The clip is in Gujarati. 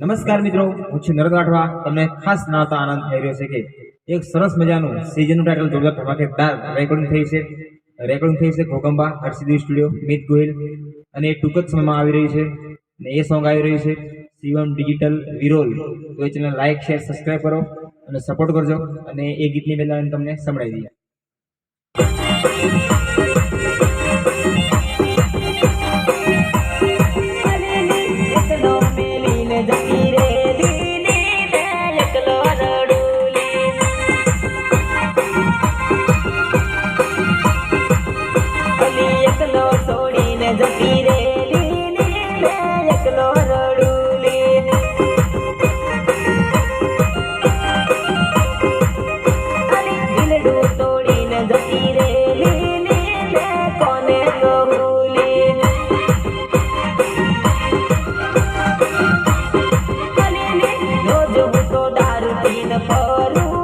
નમસ્કાર મિત્રો, હું છું નરેન્દ્ર રાઠવા. તમને ખાસ નાતા આનંદ થઈ રહ્યો છે કે એક સરસ મજાનું સિઝનનું ટાઇટલ જોરદાર ધમાકેદાર રેકોર્ડિંગ થઈ છે. રેકોર્ડિંગ થઈ છે ભોકંબા હર્ષિદેવ સ્ટુડિયો મિત ગોહિલ. અને એ ટૂંક જ સમયમાં આવી રહી છે. અને એ સોંગ આવી રહ્યું છે, શિવમ ડિજિટલ વિરોલ. તો એ ચેનલ લાઇક શેર સબસ્ક્રાઇબ કરો અને સપોર્ટ કરજો. અને એ ગીતની પહેલાં તમને સંભળાવી દઈએ. અલી એકલો છોડીને જતી રે એકલો રડુલી દિલડું તોડીને જતી રે કોને કહુલી રોજ હું તો દારૂ પીને ફરું